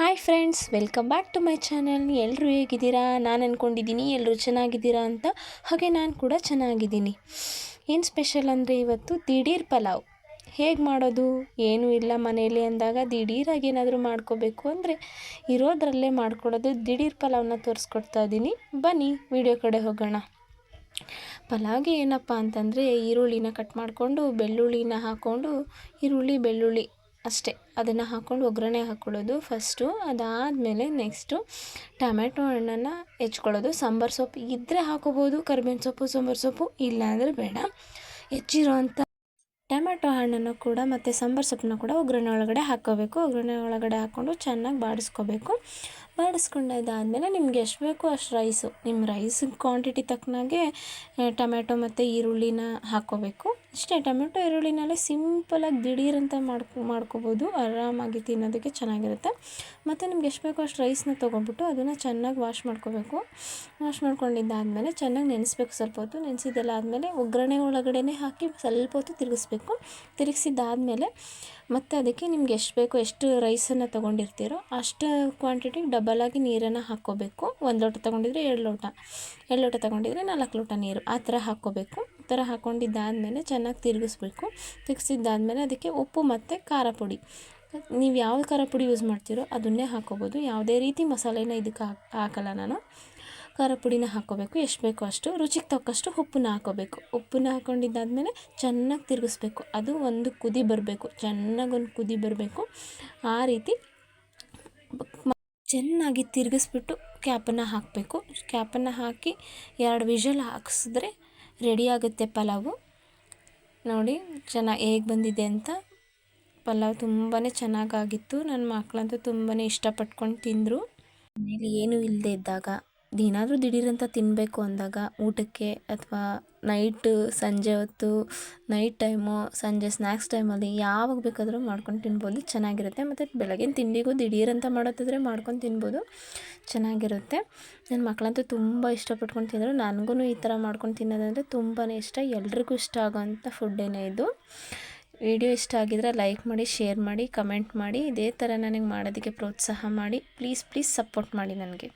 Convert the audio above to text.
Hi friends welcome back to my channel ಎಲ್ಲರೂ ಹೇಗಿದ್ದೀರಾ? ನಾನು ಅಂದ್ಕೊಂಡಿದ್ದೀನಿ ಎಲ್ಲರೂ ಚೆನ್ನಾಗಿದ್ದೀರಾ ಅಂತ. ಹಾಗೆ ನಾನು ಕೂಡ ಚೆನ್ನಾಗಿದ್ದೀನಿ. ಏನು ಸ್ಪೆಷಲ್ ಅಂದರೆ ಇವತ್ತು ದಿಢೀರ್ ಪಲಾವ್. ಹೇಗೆ ಮಾಡೋದು? ಏನೂ ಇಲ್ಲ ಮನೆಯಲ್ಲಿ ಅಂದಾಗ ದಿಢೀರಾಗಿ ಏನಾದರೂ ಮಾಡ್ಕೋಬೇಕು ಅಂದರೆ ಇರೋದ್ರಲ್ಲೇ ಮಾಡ್ಕೊಳ್ಳೋದು ದಿಢೀರ್ ಪಲಾವ್ನ ತೋರಿಸ್ಕೊಡ್ತಾ ಇದ್ದೀನಿ ಬನ್ನಿ, ವಿಡಿಯೋ ಕಡೆ ಹೋಗೋಣ. ಪಲಾವ್ಗೆ ಏನಪ್ಪ ಅಂತಂದರೆ ಈರುಳ್ಳಿನ ಕಟ್ ಮಾಡಿಕೊಂಡು, ಬೆಳ್ಳುಳ್ಳಿನ ಹಾಕ್ಕೊಂಡು ಈರುಳ್ಳಿ, ಬೆಳ್ಳುಳ್ಳಿ. ಅಷ್ಟೇ. ಅದನ್ನು ಹಾಕ್ಕೊಂಡು ಒಗ್ಗರಣೆ ಹಾಕ್ಕೊಳ್ಳೋದು ಫಸ್ಟು ಅದಾದಮೇಲೆ ನೆಕ್ಸ್ಟು ಟೊಮೆಟೊ ಹಣ್ಣನ್ನು ಹೆಚ್ಕೊಳ್ಳೋದು. ಸಾಂಬಾರು ಸೊಪ್ಪು ಇದ್ದರೆ ಹಾಕೋಬೋದು, ಕರಿಬೇವಿನ ಸೊಪ್ಪು, ಸಾಂಬಾರು ಸೊಪ್ಪು, ಇಲ್ಲಾಂದರೆ ಬೇಡ. ಹೆಚ್ಚಿರೋವಂಥ ಟೊಮೆಟೊ ಹಣ್ಣನ್ನು ಕೂಡ ಮತ್ತು ಸಾಂಬಾರು ಸೊಪ್ಪನ್ನ ಕೂಡ ಒಗ್ಗರಣೆ ಒಳಗಡೆ ಹಾಕ್ಕೋಬೇಕು. ಒಗ್ಗರಣೆ ಒಳಗಡೆ ಹಾಕ್ಕೊಂಡು ಚೆನ್ನಾಗಿ ಬಾಡಿಸ್ಕೋಬೇಕು. ಬಾಡಿಸ್ಕೊಂಡಾದ್ಮೇಲೆ ನಿಮ್ಗೆ ಎಷ್ಟು ಬೇಕೋ ಅಷ್ಟು ರೈಸು ನಿಮ್ಮ ರೈಸ್ ಕ್ವಾಂಟಿಟಿ ತಕ್ಕನಾಗೆ ಟೊಮೆಟೊ ಮತ್ತು ಈರುಳ್ಳಿನ ಹಾಕ್ಕೋಬೇಕು. ಇಷ್ಟೇ ಟೊಮೆಟೊ ಈರುಳ್ಳಿನಲ್ಲೇ ಸಿಂಪಲಾಗಿ ದಿಢೀರಂತ ಮಾಡ್ಕೊ, ಮಾಡ್ಕೋಬೋದು. ಆರಾಮಾಗಿ ತಿನ್ನೋದಕ್ಕೆ ಚೆನ್ನಾಗಿರುತ್ತೆ. ಮತ್ತು ನಿಮ್ಗೆ ಎಷ್ಟು ಬೇಕೋ ಅಷ್ಟು ರೈಸ್ನ ತೊಗೊಂಡ್ಬಿಟ್ಟು ಅದನ್ನು ಚೆನ್ನಾಗಿ ವಾಶ್ ಮಾಡ್ಕೋಬೇಕು. ವಾಶ್ ಮಾಡ್ಕೊಂಡಿದ್ದಾದಮೇಲೆ ಚೆನ್ನಾಗಿ ನೆನೆಸ್ಬೇಕು ಸ್ವಲ್ಪ ಹೊತ್ತು. ನೆನೆಸಿದ್ದೆಲ್ಲ ಆದಮೇಲೆ ಒಗ್ಗರಣೆ ಒಳಗಡೆ ಹಾಕಿ ಸ್ವಲ್ಪ ಹೊತ್ತು ತಿರುಗಿಸ್ಬೇಕು. ತಿರುಗಿಸಿದ್ದಾದಮೇಲೆ ಮತ್ತು ಅದಕ್ಕೆ ನಿಮ್ಗೆ ಎಷ್ಟು ಬೇಕೋ ಎಷ್ಟು ರೈಸನ್ನು ತೊಗೊಂಡಿರ್ತೀರೋ ಅಷ್ಟು ಕ್ವಾಂಟಿಟಿಗೆ ಡಬಲಾಗಿ ನೀರನ್ನು ಹಾಕ್ಕೋಬೇಕು. ಒಂದು ಲೋಟ ತೊಗೊಂಡಿದ್ರೆ ಎರಡು ಲೋಟ. ಎರಡು ಲೋಟ ತೊಗೊಂಡಿದ್ರೆ ನಾಲ್ಕು ಲೋಟ ನೀರು. ಆ ಥರ ಹಾಕ್ಕೋಬೇಕು. ಆ ಥರ ಹಾಕ್ಕೊಂಡಿದ್ದಾದಮೇಲೆ ಚೆನ್ನಾಗಿ ತಿರುಗಿಸ್ಬೇಕು. ತಿರುಗಿಸಿದ್ದಾದಮೇಲೆ ಅದಕ್ಕೆ ಉಪ್ಪು ಮತ್ತು ಖಾರ ಪುಡಿ. ನೀವು ಯಾವ ಖಾರ ಪುಡಿ ಯೂಸ್ ಮಾಡ್ತೀರೋ ಅದನ್ನೇ ಹಾಕ್ಕೋಬೋದು. ಯಾವುದೇ ರೀತಿ ಮಸಾಲೆನ ಇದಕ್ಕೆ ಹಾಕಲ್ಲ ನಾನು. ಖಾರ ಪುಡಿನ ಹಾಕ್ಕೋಬೇಕು. ಎಷ್ಟು ಬೇಕೋ ಅಷ್ಟು. ರುಚಿಗೆ ತಕ್ಕಷ್ಟು ಉಪ್ಪನ್ನ ಹಾಕ್ಕೋಬೇಕು. ಉಪ್ಪನ್ನ ಹಾಕ್ಕೊಂಡಿದ್ದಾದ್ಮೇಲೆ ಚೆನ್ನಾಗಿ ತಿರುಗಿಸ್ಬೇಕು. ಅದು ಒಂದು ಕುದಿ ಬರಬೇಕು. ಚೆನ್ನಾಗಿ ಒಂದು ಕುದಿ ಬರಬೇಕು. ಆ ರೀತಿ ಚೆನ್ನಾಗಿ ತಿರುಗಿಸ್ಬಿಟ್ಟು ಕ್ಯಾಪನ್ನು ಹಾಕಬೇಕು. ಕ್ಯಾಪನ್ನು ಹಾಕಿ ಎರಡು ವಿಷಲ್ ಹಾಕಿಸಿದ್ರೆ ರೆಡಿ ಆಗುತ್ತೆ ಪಲಾವು. ನೋಡಿ, ಚೆನ್ನಾಗಿ ಹೇಗೆ ಬಂದಿದೆ ಅಂತ. ಪಲಾವ್ ತುಂಬಾ ಚೆನ್ನಾಗಾಗಿತ್ತು. ನನ್ನ ಮಕ್ಕಳಂತೂ ತುಂಬಾ ಇಷ್ಟಪಟ್ಕೊಂಡು ತಿಂದರು. ಮನೇಲಿ ಏನೂ ಇಲ್ಲದೆ ಇದ್ದಾಗ ಏನಾದರೂ ದಿಢೀರಂತ ತಿನ್ನಬೇಕು ಅಂದಾಗ ಊಟಕ್ಕೆ ಅಥವಾ ನೈಟ್ ಸಂಜೆ ಹೊತ್ತು ನೈಟ್ ಟೈಮು ಸಂಜೆ ಸ್ನ್ಯಾಕ್ಸ್ ಟೈಮಲ್ಲಿ ಯಾವಾಗ ಬೇಕಾದರೂ ಮಾಡ್ಕೊಂಡು ತಿನ್ಬೋದು. ಚೆನ್ನಾಗಿರುತ್ತೆ. ಮತ್ತು ಬೆಳಗಿನ ತಿಂಡಿಗೂ ದಿಢೀರಂತ ಮಾಡೋದಾದರೆ ಮಾಡ್ಕೊಂಡು ತಿನ್ಬೋದು. ಚೆನ್ನಾಗಿರುತ್ತೆ. ನನ್ನ ಮಕ್ಕಳಂತೂ ತುಂಬ ಇಷ್ಟಪಟ್ಕೊಂಡು ತಿಂದರು. ನನಗೂ ಈ ಥರ ಮಾಡ್ಕೊಂಡು ತಿನ್ನೋದಂದರೆ ತುಂಬಾ ಇಷ್ಟ. ಎಲ್ರಿಗೂ ಇಷ್ಟ ಆಗೋವಂಥ ಫುಡ್ಡೇನೇ ಇದು. ವಿಡಿಯೋ ಇಷ್ಟ ಆಗಿದ್ರೆ ಲೈಕ್ ಮಾಡಿ, ಶೇರ್ ಮಾಡಿ, ಕಮೆಂಟ್ ಮಾಡಿ. ಇದೇ ಥರ ನನಗೆ ಮಾಡೋದಕ್ಕೆ ಪ್ರೋತ್ಸಾಹ ಮಾಡಿ. ಪ್ಲೀಸ್ ಪ್ಲೀಸ್ ಸಪೋರ್ಟ್ ಮಾಡಿ ನನಗೆ.